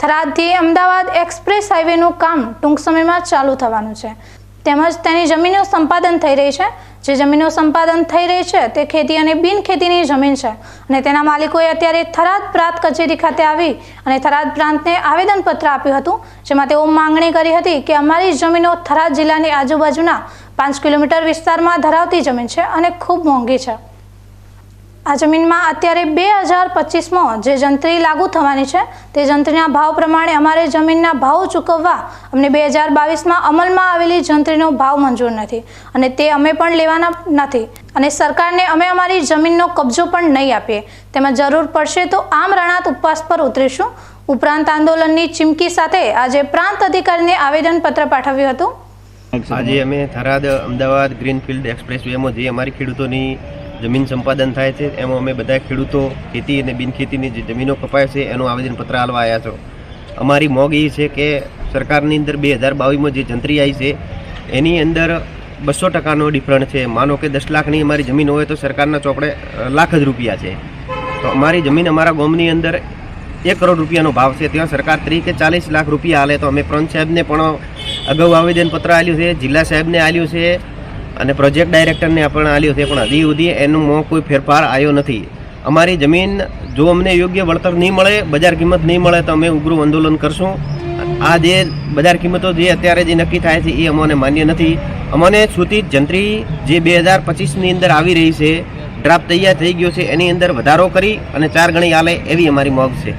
થરાદથી Ahmedabad express હાઈવેનું કામ ટૂંક સમયમાં ચાલુ થવાનું છે. તેમજ તેની જમીનનું સંપાદન થઈ રહી છે. જે જમીનો સંપાદન થઈ રહી છે તે ખેતી અને બિન ખેતીની જમીન છે. અને તેના માલિકોએ અત્યારે થરાદ પ્રાંત કચેરી ખાતે આવી અને થરાદ પ્રાંતને આવેદનપત્ર આપ્યું હતું, જેમાં તેઓ માંગણી કરી હતી કે અમારી જમીનો થરાદ જિલ્લાની આજુબાજુના પાંચ કિલોમીટર વિસ્તારમાં ધરાવતી જમીન છે અને ખૂબ મોંઘી છે. આ જમીનમાં અત્યારે બે હજાર પચીસમાં જે જંત્રી લાગુ થવાની છે, તે જંત્રીના ભાવ પ્રમાણે અમારે જમીનના ભાવ ચૂકવવા અમને બે હજાર બાવીસમાં અમલમાં આવેલી જંત્રીનો ભાવ મંજૂર નથી અને તે અમે પણ લેવાના નથી. અને સરકારને અમે અમારી જમીનનો કબજો પણ નહીં આપીએ. તેમાં જરૂર પડશે તો આમ રણાત ઉપવાસ પર ઉતરીશું. ઉપરાંત આંદોલનની ચીમકી સાથે આજે પ્રાંત અધિકારીને આવેદનપત્ર પાઠવ્યું હતું. આજે અમે થરાદ અમદાવાદ ગ્રીનફિલ્ડ એક્સપ્રેસ વેમાં જે અમારી ખેડૂતોની જમીન સંપાદન થાય છે, એમાં અમે બધા ખેડૂતો ખેતી અને બિનખેતીની જે જમીનો કપાય છે, એનું આવેદનપત્ર હાલવા આવ્યા છો. અમારી મોગ એ છે કે સરકારની અંદર બે હજાર બાવીસમાં જે જંત્રી આવી છે, એની અંદર બસો ટકાનો ડિફરન્ટ છે. માનો કે દસ લાખની અમારી જમીન હોય તો સરકારના ચોપડે લાખ જ રૂપિયા છે. તો અમારી જમીન અમારા ગામની અંદર એક કરોડ રૂપિયાનો ભાવ છે. ત્યાં સરકાર તરીકે ચાલીસ લાખ રૂપિયા હાલે તો અમે પ્રાંત સાહેબને પણ અગાઉ આવેદનપત્ર આપ્યું છે, જિલ્લા સાહેબને આપ્યું છે અને પ્રોજેક્ટ ડાયરેક્ટરને પણ આલ્યો છે પણ હજી સુધી એનું મોં કોઈ ફેરફાર આવ્યો નથી. અમારી જમીન જો અમને યોગ્ય વળતર નહીં મળે, બજાર કિંમત નહીં મળે, તો અમે ઉગ્ર આંદોલન કરશું. આ જે બજાર કિંમતો જે અત્યારે જે નક્કી થાય છે, એ અમને માન્ય નથી. અમને સૂચિત જંત્રી જે બે હજાર પચીસની અંદર આવી રહી છે, ડ્રાફ્ટ તૈયાર થઈ ગયો છે, એની અંદર વધારો કરી અને ચાર ગણી આલે એવી અમારી મોગ છે.